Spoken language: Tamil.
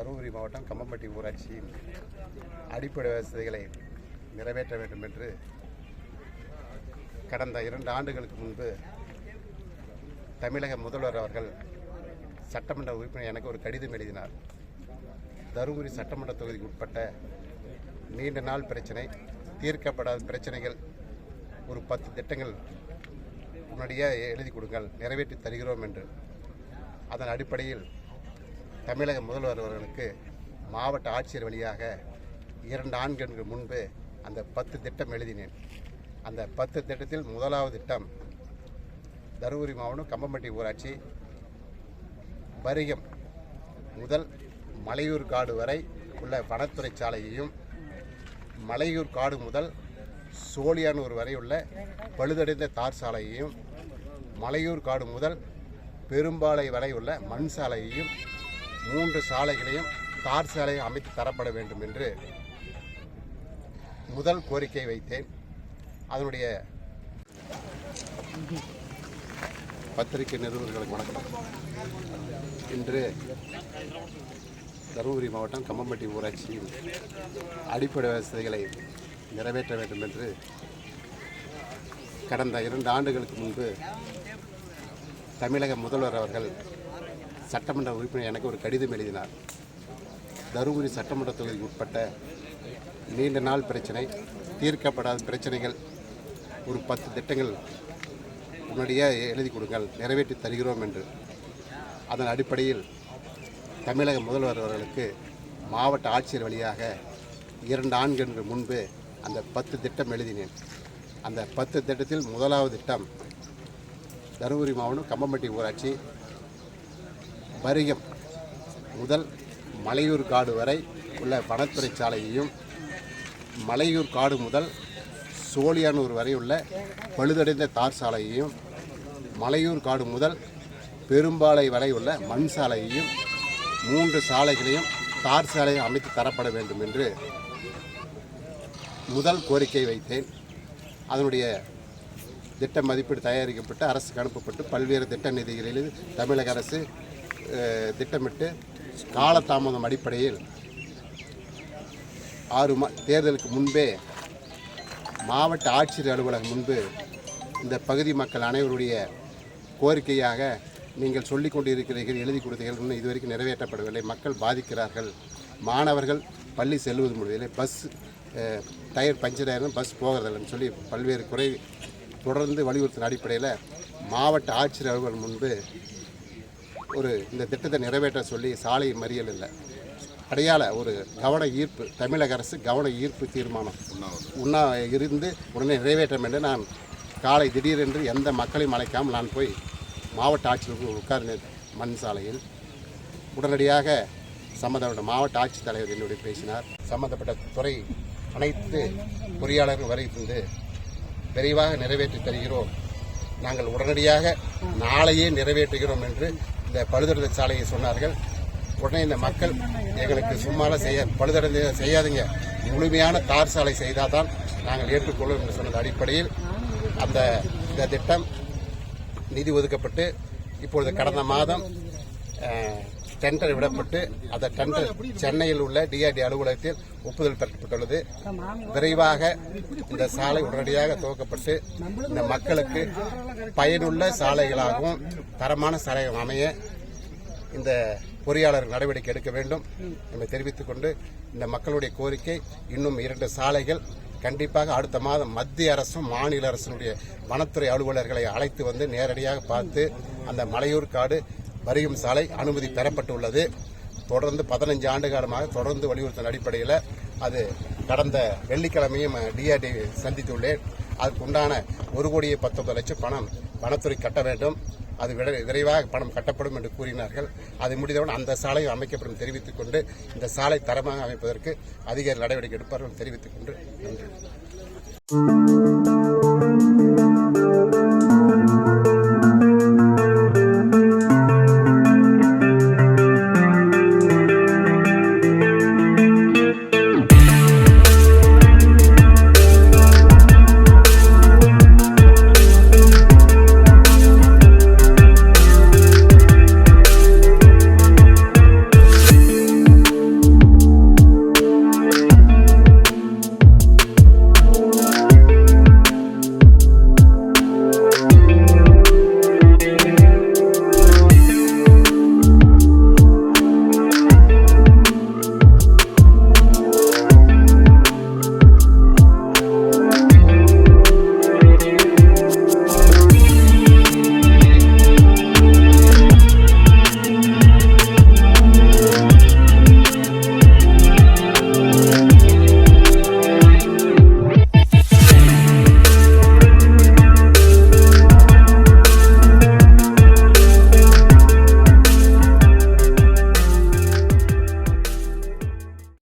தருமபுரி மாவட்டம் கம்பம்பட்டி ஊராட்சியின் அடிப்படை வசதிகளை நிறைவேற்ற வேண்டும் என்று கடந்த இரண்டு ஆண்டுகளுக்கு முன்பு தமிழக முதல்வர் அவர்கள் சட்டமன்ற உறுப்பினர் எனக்கு ஒரு கடிதம் எழுதினார். தருமபுரி சட்டமன்ற தொகுதிக்கு உட்பட்ட நீண்ட நாள் பிரச்சனை தீர்க்கப்படாத பிரச்சனைகள் ஒரு பத்து திட்டங்கள் முன்னாடியே எழுதி கொடுங்கள் நிறைவேற்றி தருகிறோம் என்று. அதன் அடிப்படையில் தமிழக முதல்வர் அவர்களுக்கு மாவட்ட ஆட்சியர் வழியாக இரண்டு ஆண்களுக்கு முன்பு அந்த பத்து திட்டம் எழுதினேன். அந்த பத்து திட்டத்தில் முதலாவது திட்டம் தருமபுரி மாவட்டம் கம்பம்பட்டி ஊராட்சி பரிகம் முதல் மலையூர் காடு வரை உள்ள வனத்துறை சாலையையும் மலையூர் காடு முதல் சோழியானூர் வரை உள்ள பழுதடைந்த தார் சாலையையும் மலையூர் காடு முதல் பெரும்பாலை வரை உள்ள மண் சாலையையும் மூன்று சாலைகளையும் தார் சாலையும் அமைத்து தரப்பட வேண்டும் என்று முதல் கோரிக்கை வைத்தேன். அதனுடைய பத்திரிகை நிருபர்களுக்கு வணக்கம். இன்று தருமபுரி மாவட்டம் கம்மம்பட்டி ஊராட்சியில் அடிப்படை வசதிகளை நிறைவேற்ற வேண்டும் என்று கடந்த இரண்டு ஆண்டுகளுக்கு முன்பு தமிழக முதல்வர் அவர்கள் சட்டமன்ற உறுப்பினர் எனக்கு ஒரு கடிதம் எழுதினார். தருமபுரி சட்டமன்ற தொகுதிக்கு உட்பட்ட நீண்ட நாள் பிரச்சனை தீர்க்கப்படாத பிரச்சனைகள் ஒரு பத்து திட்டங்கள் உடனடியாக எழுதி கொடுங்கள் நிறைவேற்றி தருகிறோம் என்று. அதன் அடிப்படையில் தமிழக முதல்வர் அவர்களுக்கு மாவட்ட ஆட்சியர் வழியாக இரண்டு ஆண்களுக்கு முன்பு அந்த பத்து திட்டம் எழுதினேன். அந்த பத்து திட்டத்தில் முதலாவது திட்டம் தருமபுரி மாவட்டம் கம்பம்பட்டி ஊராட்சி பரிகம். முதல் மலையூர் காடு வரை உள்ள வனத்துறை சாலையையும் மலையூர் காடு முதல் சோழியானூர் வரை உள்ள பழுதடைந்த தார் சாலையையும் மலையூர் காடு முதல் பெரும்பாலை வரை உள்ள மண் சாலையையும் மூன்று சாலைகளையும் தார் சாலையை அமைத்து தரப்பட வேண்டும் என்று முதல் கோரிக்கை வைத்தேன். அதனுடைய திட்ட மதிப்பீடு தயாரிக்கப்பட்டு அரசுக்கு அனுப்பப்பட்டு பல்வேறு திட்ட நிதிகளில் தமிழக அரசு திட்டமிட்டு காலதாமதம் அடிப்படையில் ஆறு மா தேர்தலுக்கு முன்பே மாவட்ட ஆட்சியர் அலுவலகம் முன்பு இந்த பகுதி மக்கள் அனைவருடைய கோரிக்கையாக நீங்கள் சொல்லிக் கொண்டிருக்கிறீர்கள் எழுதி கொடுத்தீர்கள் இன்னும் இதுவரைக்கும் நிறைவேற்றப்படவில்லை. மக்கள் பாதிக்கிறார்கள். மாணவர்கள் பள்ளி செல்வது முடியவில்லை. பஸ் டயர் பஞ்சர் ஆயிரம் பஸ் போகிறதில்லைன்னு சொல்லி பல்வேறு குறை தொடர்ந்து வலியுறுத்தின அடிப்படையில் மாவட்ட ஆட்சியர் அலுவலகம் முன்பு ஒரு இந்த திட்டத்தை நிறைவேற்ற சொல்லி சாலை மறியல் இல்லை. அடையாள ஒரு கவன ஈர்ப்பு தமிழக அரசு கவன ஈர்ப்பு தீர்மானம். உண்ணா இருந்து உடனே நிறைவேற்றம் என்று நான் காலை திடீரென்று எந்த மக்களையும் அழைக்காமல் நான் போய் மாவட்ட ஆட்சியருக்கு உட்கார்ந்தேன். மண் சாலையில். உடனடியாக சம்பந்தப்பட்ட மாவட்ட ஆட்சித்தலைவர் என்னுடைய பேசினார். சம்பந்தப்பட்ட துறை அனைத்து பொறியாளர்கள் வரை இருந்து விரைவாக நிறைவேற்றி தருகிறோம். நாங்கள் உடனடியாக நாளையே நிறைவேற்றுகிறோம் என்று இந்த பழுதடைந்த சாலையை சொன்னார்கள். உடனே இந்த மக்கள் எங்களுக்கு சும்மால செய்ய பழுதடைந்த செய்யாதீங்க. முழுமையான தார் சாலை செய்தால் தான் நாங்கள் ஏற்றுக்கொள்வோம் என்று சொன்னது அடிப்படையில் அந்த இந்த திட்டம் நிதி ஒதுக்கப்பட்டு இப்பொழுது கடந்த மாதம் டெண்டர் விடப்பட்டு அந்த டெண்டர் சென்னையில் உள்ள டிஆர்டி அலுவலகத்தில் ஒப்புதல் பெறப்பட்டுள்ளது விரைவாக இந்த சாலை உடனடியாக துவக்கப்பட்டு இந்த மக்களுக்கு பயனுள்ள சாலைகளாகவும் தரமான சாலைகள் அமைய இந்த பொறியாளர் நடவடிக்கை எடுக்க வேண்டும் என்று தெரிவித்துக் கொண்டு இந்த மக்களுடைய கோரிக்கை இன்னும் இரண்டு சாலைகள் கண்டிப்பாக அடுத்த மாதம் மத்திய அரசும் மாநில அரசினுடைய வனத்துறை அலுவலர்களை அழைத்து வந்து நேரடியாக பார்த்து அந்த மலையூர் காடு வருகும் சாலை அனுமதி பெறப்பட்டுள்ளது. தொடர்ந்து பதினஞ்சு ஆண்டு காலமாக தொடர்ந்து வலியுறுத்தின அடிப்படையில் அது கடந்த வெள்ளிக்கிழமையும் டிஆர்டி சந்தித்துள்ளேன். அதுக்கு உண்டான ஒரு கோடியே பத்தொன்பது லட்சம் பணம் வனத்துறை கட்ட வேண்டும். அது விரைவாக பணம் கட்டப்படும் என்று கூறினார்கள். அது முடிந்தவுடன் அந்த சாலையும் அமைக்கப்படும் தெரிவித்துக் கொண்டு இந்த சாலை தரமாக அமைப்பதற்கு அதிகாரி நடவடிக்கை எடுப்பார்கள் தெரிவித்துக் கொண்டு நன்றி.